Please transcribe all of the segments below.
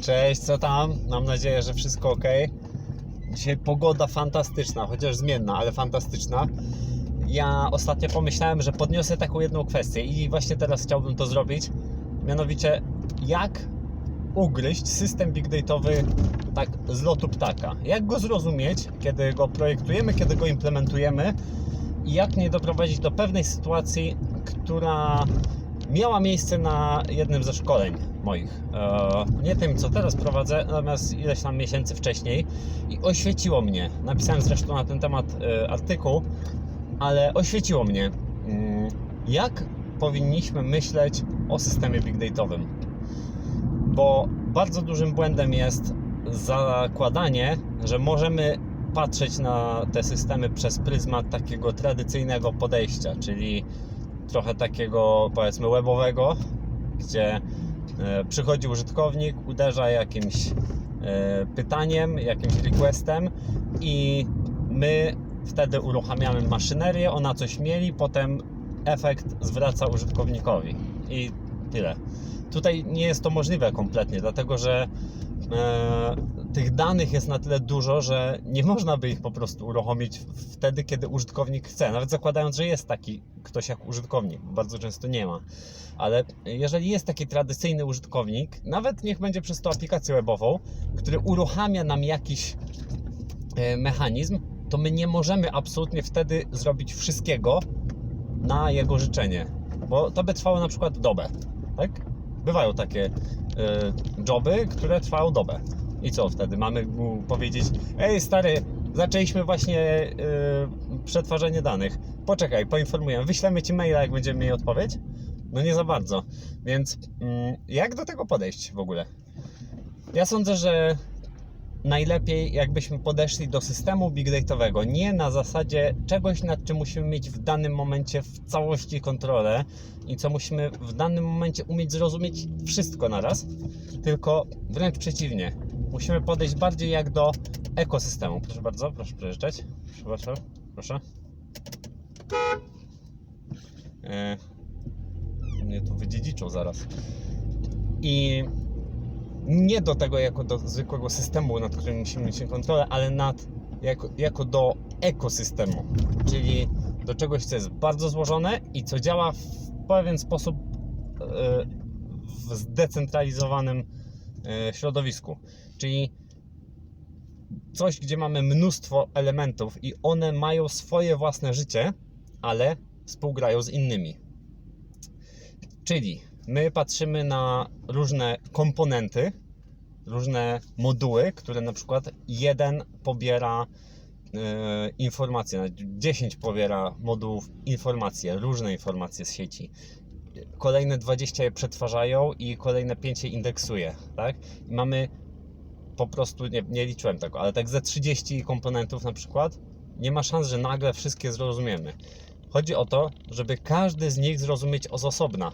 Cześć, co tam? Mam nadzieję, że wszystko ok. Dzisiaj pogoda fantastyczna, chociaż zmienna, ale fantastyczna. Ja ostatnio pomyślałem, że podniosę taką jedną kwestię i właśnie teraz chciałbym to zrobić. Mianowicie, jak ugryźć system big dataowy tak z lotu ptaka? Jak go zrozumieć, kiedy go projektujemy, kiedy go implementujemy i jak nie doprowadzić do pewnej sytuacji, która miała miejsce na jednym ze szkoleń moich. E, nie tym, co teraz prowadzę, natomiast ileś tam miesięcy wcześniej i oświeciło mnie. Napisałem zresztą na ten temat e, artykuł, ale oświeciło mnie, mm, jak powinniśmy myśleć o systemie big dataowym. Bo bardzo dużym błędem jest zakładanie, że możemy patrzeć na te systemy przez pryzmat takiego tradycyjnego podejścia, czyli trochę takiego powiedzmy webowego, gdzie e, przychodzi użytkownik, uderza jakimś e, pytaniem, jakimś requestem i my wtedy uruchamiamy maszynerię, ona coś mieli, potem efekt zwraca użytkownikowi i tyle. Tutaj nie jest to możliwe kompletnie, dlatego że tych danych jest na tyle dużo, że nie można by ich po prostu uruchomić wtedy, kiedy użytkownik chce. Nawet zakładając, że jest taki ktoś jak użytkownik, bo bardzo często nie ma. Ale jeżeli jest taki tradycyjny użytkownik, nawet niech będzie przez to aplikację webową, który uruchamia nam jakiś e, mechanizm, to my nie możemy absolutnie wtedy zrobić wszystkiego na jego życzenie, bo to by trwało na przykład dobę, tak? Bywają takie joby, które trwają dobę. I co wtedy? Mamy mu powiedzieć, ej stary, zaczęliśmy właśnie y, przetwarzanie danych. Poczekaj, poinformuję, wyślemy Ci maila, jak będziemy mieli odpowiedź? No nie za bardzo. Więc mm, jak do tego podejść w ogóle? Ja sądzę, że najlepiej jakbyśmy podeszli do systemu big dataowego nie na zasadzie czegoś, nad czym musimy mieć w danym momencie w całości kontrolę i co musimy w danym momencie umieć zrozumieć wszystko naraz, tylko wręcz przeciwnie. Musimy podejść bardziej jak do ekosystemu. Proszę bardzo, proszę przejeżdżać. Proszę. proszę. E, mnie tu wydziedziczą zaraz. I nie do tego jako do zwykłego systemu, nad którym musimy mieć kontrolę, ale nad, jako, jako do ekosystemu, czyli do czegoś, co jest bardzo złożone i co działa w pewien sposób e, w zdecentralizowanym e, środowisku. Czyli coś, gdzie mamy mnóstwo elementów i one mają swoje własne życie, ale współgrają z innymi. Czyli my patrzymy na różne komponenty, różne moduły, które na przykład jeden pobiera e, informacje, nawet 10 pobiera modułów informacje, różne informacje z sieci. Kolejne 20 je przetwarzają i kolejne 5 je indeksuje, tak? I mamy po prostu, nie, nie liczyłem tego, ale tak ze 30 komponentów na przykład, nie ma szans, że nagle wszystkie zrozumiemy. Chodzi o to, żeby każdy z nich zrozumieć z osobna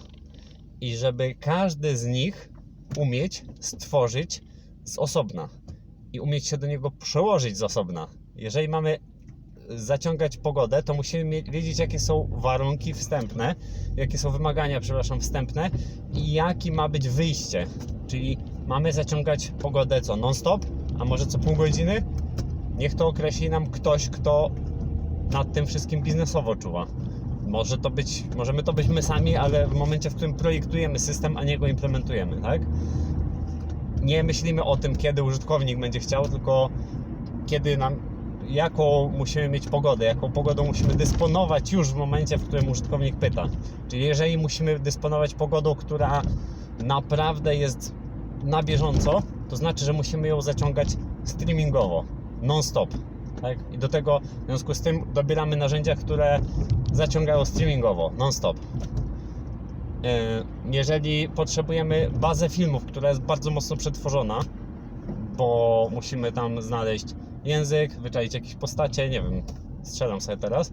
i żeby każdy z nich umieć stworzyć z osobna i umieć się do niego przełożyć z osobna. Jeżeli mamy zaciągać pogodę, to musimy wiedzieć, jakie są warunki wstępne, jakie są wymagania, przepraszam, wstępne i jaki ma być wyjście. Czyli mamy zaciągać pogodę co non-stop, a może co pół godziny? Niech to określi nam ktoś, kto nad tym wszystkim biznesowo czuwa. Może to być, możemy to być my sami, ale w momencie, w którym projektujemy system, a nie go implementujemy, tak? Nie myślimy o tym, kiedy użytkownik będzie chciał, tylko kiedy nam, jaką musimy mieć pogodę, jaką pogodą musimy dysponować już w momencie, w którym użytkownik pyta. Czyli jeżeli musimy dysponować pogodą, która naprawdę jest na bieżąco, to znaczy, że musimy ją zaciągać streamingowo, non-stop. Tak? I do tego w związku z tym dobieramy narzędzia, które zaciągają streamingowo, non-stop. Yy, Jeżeli potrzebujemy bazę filmów, która jest bardzo mocno przetworzona, bo musimy tam znaleźć język, wyczaić jakieś postacie, nie wiem, strzelam sobie teraz,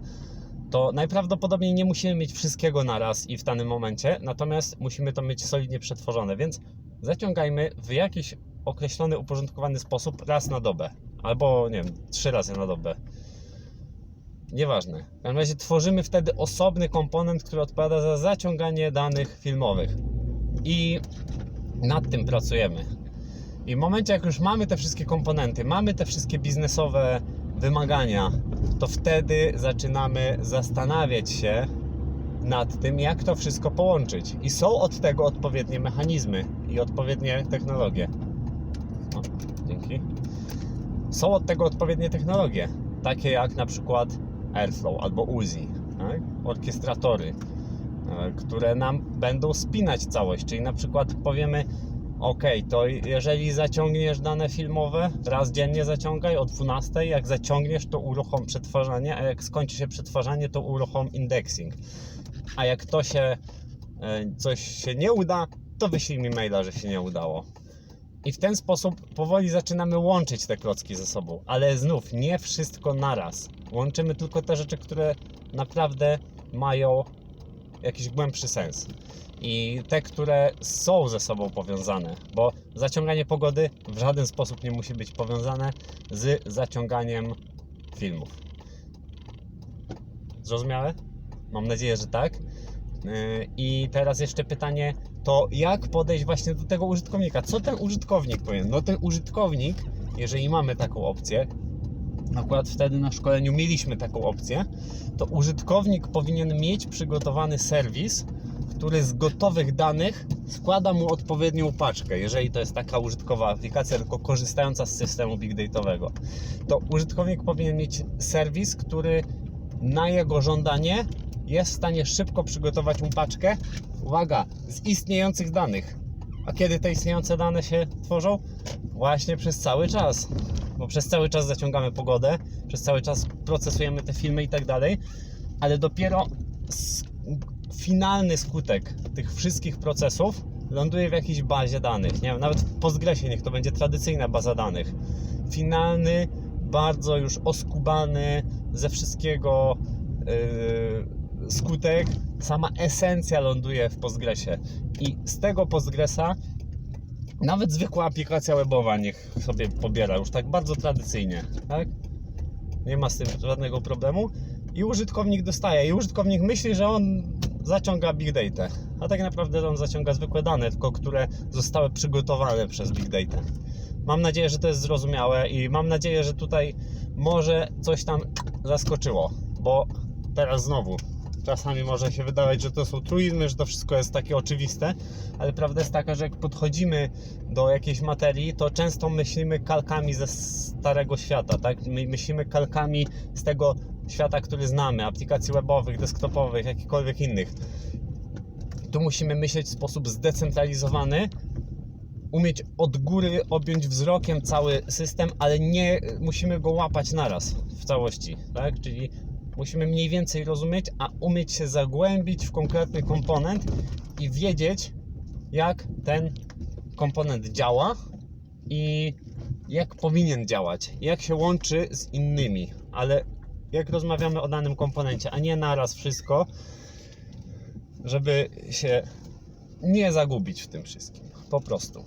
to najprawdopodobniej nie musimy mieć wszystkiego naraz i w danym momencie, natomiast musimy to mieć solidnie przetworzone, więc zaciągajmy w jakiś określony, uporządkowany sposób raz na dobę, albo nie wiem, trzy razy na dobę. Nieważne. W każdym razie tworzymy wtedy osobny komponent, który odpowiada za zaciąganie danych filmowych. I nad tym pracujemy. I w momencie, jak już mamy te wszystkie komponenty, mamy te wszystkie biznesowe wymagania, to wtedy zaczynamy zastanawiać się nad tym, jak to wszystko połączyć. I są od tego odpowiednie mechanizmy i odpowiednie technologie. O, dzięki. Są od tego odpowiednie technologie, takie jak na przykład Airflow albo Uzi, tak? orkiestratory, e, które nam będą spinać całość. Czyli na przykład powiemy, ok, to jeżeli zaciągniesz dane filmowe, raz dziennie zaciągaj o 12, jak zaciągniesz, to uruchom przetwarzanie, a jak skończy się przetwarzanie, to uruchom indexing. A jak to się e, coś się nie uda, to wyślij mi maila, że się nie udało. I w ten sposób powoli zaczynamy łączyć te klocki ze sobą, ale znów nie wszystko naraz. Łączymy tylko te rzeczy, które naprawdę mają jakiś głębszy sens. I te, które są ze sobą powiązane, bo zaciąganie pogody w żaden sposób nie musi być powiązane z zaciąganiem filmów. Zrozumiałe? Mam nadzieję, że tak. Yy, I teraz jeszcze pytanie, to jak podejść właśnie do tego użytkownika? Co ten użytkownik powinien? No ten użytkownik, jeżeli mamy taką opcję, akurat wtedy na szkoleniu mieliśmy taką opcję, to użytkownik powinien mieć przygotowany serwis, który z gotowych danych składa mu odpowiednią paczkę, jeżeli to jest taka użytkowa aplikacja, tylko korzystająca z systemu big dataowego. To użytkownik powinien mieć serwis, który na jego żądanie jest w stanie szybko przygotować mu paczkę, uwaga, z istniejących danych. A kiedy te istniejące dane się tworzą? Właśnie przez cały czas. Bo przez cały czas zaciągamy pogodę, przez cały czas procesujemy te filmy i tak dalej, ale dopiero finalny skutek tych wszystkich procesów ląduje w jakiejś bazie danych. Nie wiem, nawet w Postgresie niech to będzie tradycyjna baza danych. Finalny, bardzo już oskubany ze wszystkiego yy, skutek, sama esencja ląduje w Postgresie. I z tego Postgresa nawet zwykła aplikacja webowa niech sobie pobiera, już tak bardzo tradycyjnie, tak? Nie ma z tym żadnego problemu. I użytkownik dostaje. I użytkownik myśli, że on zaciąga big data. A tak naprawdę on zaciąga zwykłe dane, tylko które zostały przygotowane przez big data. Mam nadzieję, że to jest zrozumiałe i mam nadzieję, że tutaj może coś tam zaskoczyło, bo teraz znowu czasami może się wydawać, że to są truizmy, że to wszystko jest takie oczywiste, ale prawda jest taka, że jak podchodzimy do jakiejś materii, to często myślimy kalkami ze starego świata, tak? My myślimy kalkami z tego świata, który znamy, aplikacji webowych, desktopowych, jakichkolwiek innych. Tu musimy myśleć w sposób zdecentralizowany, umieć od góry objąć wzrokiem cały system, ale nie musimy go łapać naraz w całości, tak? Czyli musimy mniej więcej rozumieć, a umieć się zagłębić w konkretny komponent i wiedzieć, jak ten komponent działa i jak powinien działać, jak się łączy z innymi, ale jak rozmawiamy o danym komponencie, a nie naraz wszystko, żeby się nie zagubić w tym wszystkim. Po prostu.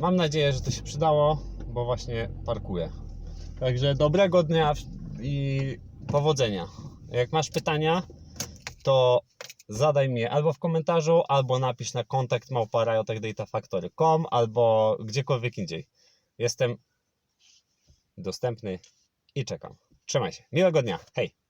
Mam nadzieję, że to się przydało, bo właśnie parkuję. Także dobrego dnia i powodzenia. Jak masz pytania, to zadaj mi je albo w komentarzu, albo napisz na kontakt małpa.riotechdatafactory.com albo gdziekolwiek indziej. Jestem dostępny i czekam. Trzymaj się. Miłego dnia. Hej!